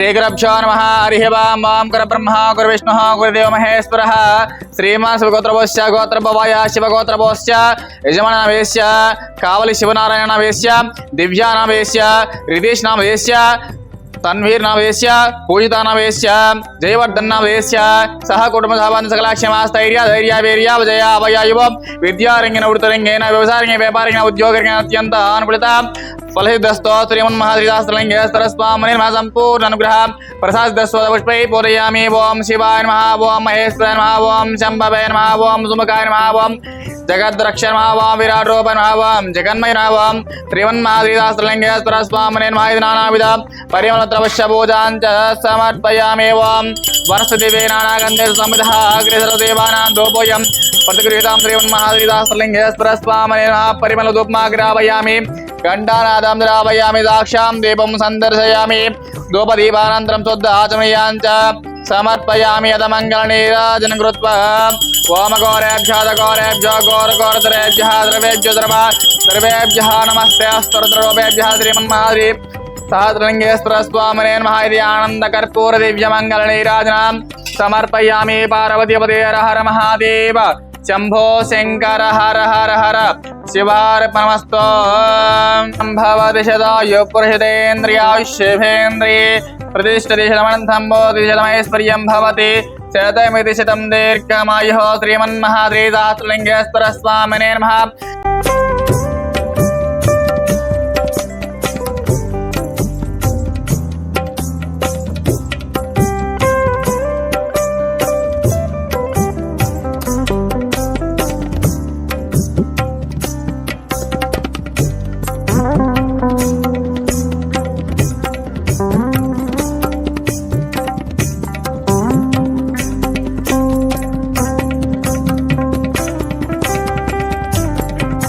శ్రీగురభ్యో నమ హరిహవాం వాం గురబ్రహ్మ గురువిష్ణు గురుదేవ మహేశ్వర శ్రీమా శివగోత్రభోశ్చ గోత్రభవాయ శివగోత్రభోశ్చ యజమానవేశ్య కావలి శివనారాయణ వేశ్య దివ్యానామేశ్య రితీష్నామేశ్య तन्वीर नवेश पूजिता नवेश जयवर्धन नवेश सह कुटुंब साबंध सकलाक्षमास्थैर्य धैर्य वीर्य, विजय अभयायुव विद्यारंगेन, वृत्तरंगेन व्यवसायरंगेन व्यापारंगेन उद्योगरंगेन अत्यंत अनुकूलित फलसिद्धस्तो नमः अनुग्रह प्रसादस्वपुष्पै पूरयामि ॐ शिवाय नमः। ॐ महेश्वराय नमः। ॐ शम्भवे नमः। नमः। జగద్రక్షణావాం విరాటోపనావాం జగన్మయనావాం త్రివన్మాదిదాస్త్రలింగేశ్వరస్వామనేన్మాయినావిధ పరిమళత్రవశభూజాంచ సమర్పయామేవాం వనస్పతివే నానాగంధేర్సమిధాగ్రదేవానాం దోపోయం ప్రతిగృహీతాం త్రివన్మహాదిదాస్త్రలింగేశ్వరస్వామనేన పరిమళదుగ్మాగ్రాపయామి ఘంటానాదం ద్రాపయామి దాక్షాం దీపం సందర్శయామి దూపదీపానంతరం శుద్ధ ఆచమయాం చ समर्पयामि यदमङ्गलनीराजनं कृत्वा ओम दघोरेभ्यः घोरघोरतरेभ्यः द्रवेभ्यो द्रव सर्वेभ्यः नमस्ते अस्तरद्ररूपेभ्यः श्रीमन्महादेवी सहस्रलिङ्गेश्वरस्वामने नमः इति आनन्दकर्पूरदिव्यमङ्गलनीराजनां हर महादेव शम्भो शंकर, हर हर हर। शिवार्पणमस्तु। भवति शतायु पुरुषतेन्द्रियायुष्येभेन्द्रिये प्रतिष्ठति शतमनन्तं भवति। शतमिति शतं दीर्घमायुः